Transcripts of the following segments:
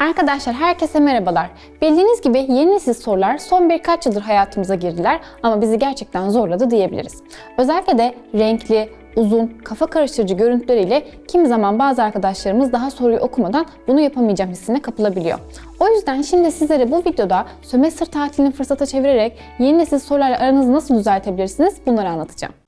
Arkadaşlar herkese merhabalar. Bildiğiniz gibi yeni nesil sorular son birkaç yıldır hayatımıza girdiler ama bizi gerçekten zorladı diyebiliriz. Özellikle de renkli, uzun, kafa karıştırıcı görüntüleriyle kimi zaman bazı arkadaşlarımız daha soruyu okumadan bunu yapamayacağım hissine kapılabiliyor. O yüzden şimdi sizlere bu videoda sömestr tatilini fırsata çevirerek yeni nesil sorularla aranızı nasıl düzeltebilirsiniz bunları anlatacağım.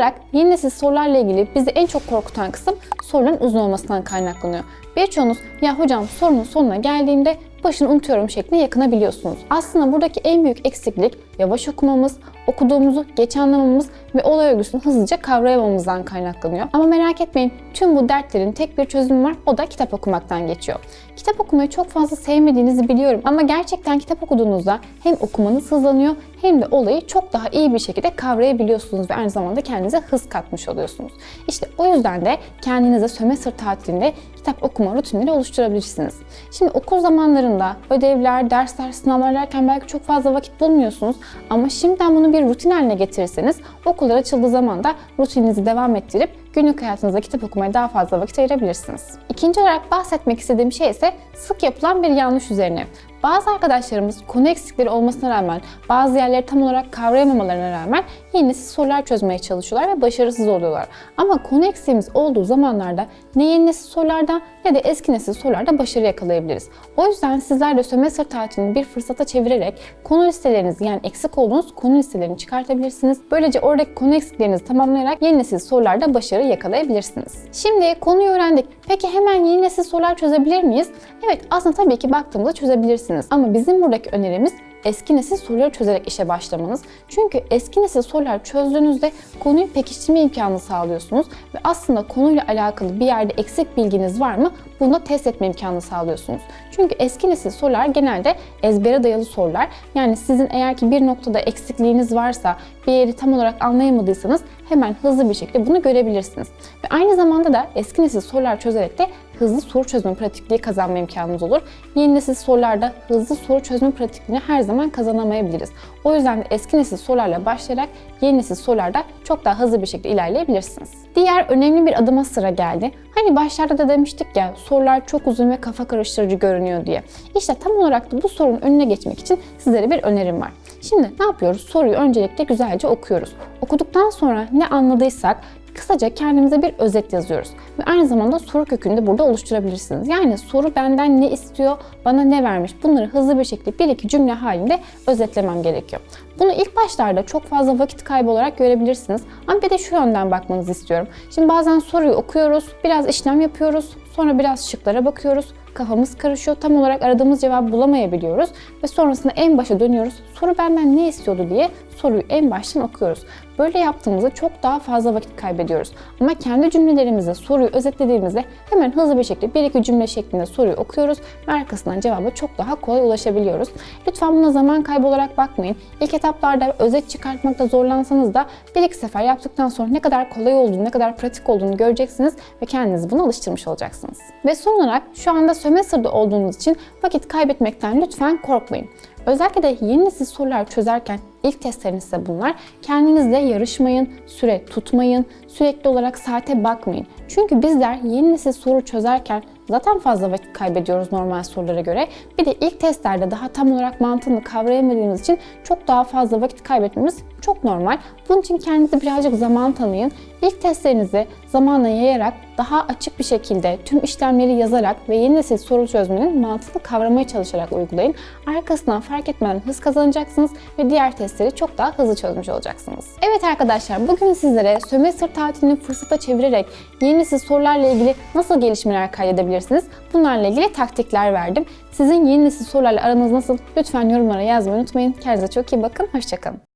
Olarak yeni nesil sorularla ilgili bizi en çok korkutan kısım soruların uzun olmasından kaynaklanıyor. Birçoğunuz ya hocam sorunun sonuna geldiğimde başını unutuyorum şeklinde yakınabiliyorsunuz. Aslında buradaki en büyük eksiklik yavaş okumamız, okuduğumuzu geç anlamamız ve olay örgüsünü hızlıca kavrayamamızdan kaynaklanıyor. Ama merak etmeyin tüm bu dertlerin tek bir çözümü var o da kitap okumaktan geçiyor. Kitap okumayı çok fazla sevmediğinizi biliyorum ama gerçekten kitap okuduğunuzda hem okumanız hızlanıyor hem de olayı çok daha iyi bir şekilde kavrayabiliyorsunuz ve aynı zamanda kendinize hız katmış oluyorsunuz. İşte o yüzden de kendinize sömestr tatilinde kitap okuma rutinleri oluşturabilirsiniz. Şimdi okul zamanlarında ödevler, dersler, sınavlar derken belki çok fazla vakit bulmuyorsunuz ama şimdiden bunu bir rutin haline getirirseniz okullar açıldığı zaman da rutininizi devam ettirip günlük hayatınızda kitap okumaya daha fazla vakit ayırabilirsiniz. İkinci olarak bahsetmek istediğim şey ise sık yapılan bir yanlış üzerine. Bazı arkadaşlarımız konu eksikleri olmasına rağmen, bazı yerleri tam olarak kavrayamamalarına rağmen nesil sorular çözmeye çalışıyorlar ve başarısız oluyorlar. Ama konu eksiğimiz olduğu zamanlarda ne yeni nesil sorularda ne de eski nesil sorularda başarı yakalayabiliriz. O yüzden sizler de sömestr tatilini bir fırsata çevirerek konu listelerinizi yani eksik olduğunuz konu listelerini çıkartabilirsiniz. Böylece oradaki konu eksiklerinizi tamamlayarak yeni nesil sorularda başarı yakalayabilirsiniz. Şimdi konuyu öğrendik. Peki hemen yeni nesil sorular çözebilir miyiz? Evet aslında tabii ki baktığımızda çözebilirsiniz. Ama bizim buradaki önerimiz eski nesil soruları çözerek işe başlamanız. Çünkü eski nesil sorular çözdüğünüzde konuyu pekiştirme imkanı sağlıyorsunuz ve aslında konuyla alakalı bir yerde eksik bilginiz var mı bunu da test etme imkanı sağlıyorsunuz. Çünkü eski nesil sorular genelde ezbere dayalı sorular. Yani sizin eğer ki bir noktada eksikliğiniz varsa, bir yeri tam olarak anlayamadıysanız hemen hızlı bir şekilde bunu görebilirsiniz. Ve aynı zamanda da eski nesil sorular çözerek de hızlı soru çözme pratikliği kazanma imkanınız olur. Yeni nesil sorularda hızlı soru çözme pratikliğini her zaman kazanamayabiliriz. O yüzden de eski nesil sorularla başlayarak yeni nesil sorularda çok daha hızlı bir şekilde ilerleyebilirsiniz. Diğer önemli bir adıma sıra geldi. Hani başlarda da demiştik ya sorular çok uzun ve kafa karıştırıcı görünüyor diye. İşte tam olarak da bu sorunun önüne geçmek için sizlere bir önerim var. Şimdi ne yapıyoruz? Soruyu öncelikle güzelce okuyoruz. Okuduktan sonra ne anladıysak kısaca kendimize bir özet yazıyoruz. Ve aynı zamanda soru kökünü de burada oluşturabilirsiniz. Yani soru benden ne istiyor, bana ne vermiş bunları hızlı bir şekilde bir iki cümle halinde özetlemem gerekiyor. Bunu ilk başlarda çok fazla vakit kaybı olarak görebilirsiniz. Ama bir de şu yönden bakmanızı istiyorum. Şimdi bazen soruyu okuyoruz, biraz işlem yapıyoruz, sonra biraz şıklara bakıyoruz, kafamız karışıyor. Tam olarak aradığımız cevabı bulamayabiliyoruz ve sonrasında en başa dönüyoruz. Soru benden ne istiyordu diye soruyu en baştan okuyoruz. Böyle yaptığımızda çok daha fazla vakit kaybediyoruz. Ama kendi cümlelerimizde soruyu özetlediğimizde hemen hızlı bir şekilde bir iki cümle şeklinde soruyu okuyoruz ve arkasından cevaba çok daha kolay ulaşabiliyoruz. Lütfen buna zaman kaybı olarak bakmayın. İlk etaplarda özet çıkartmakta zorlansanız da bir iki sefer yaptıktan sonra ne kadar kolay olduğunu, ne kadar pratik olduğunu göreceksiniz ve kendinizi buna alıştırmış olacaksınız. Ve son olarak şu anda sömestrde olduğunuz için vakit kaybetmekten lütfen korkmayın. Özellikle de yeni nesil sorular çözerken ilk testleriniz ise bunlar. Kendinizle yarışmayın, süre tutmayın, sürekli olarak saate bakmayın. Çünkü bizler yeni nesil soru çözerken zaten fazla vakit kaybediyoruz normal sorulara göre. Bir de ilk testlerde daha tam olarak mantığını kavrayamadığımız için çok daha fazla vakit kaybetmemiz çok normal. Bunun için kendinize birazcık zaman tanıyın. İlk testlerinizi zamanla yayarak daha açık bir şekilde tüm işlemleri yazarak ve yeni nesil soru çözmenin mantığını kavramaya çalışarak uygulayın. Arkasından fark etmeden hız kazanacaksınız ve diğer testleri çok daha hızlı çözmüş olacaksınız. Evet arkadaşlar bugün sizlere sömestr tatilini fırsata çevirerek yeni nesil sorularla ilgili nasıl gelişmeler kaydedebilirsiniz bunlarla ilgili taktikler verdim. Sizin yeni nesil sorularla aranız nasıl? Lütfen yorumlara yazmayı unutmayın. Kendinize çok iyi bakın. Hoşçakalın.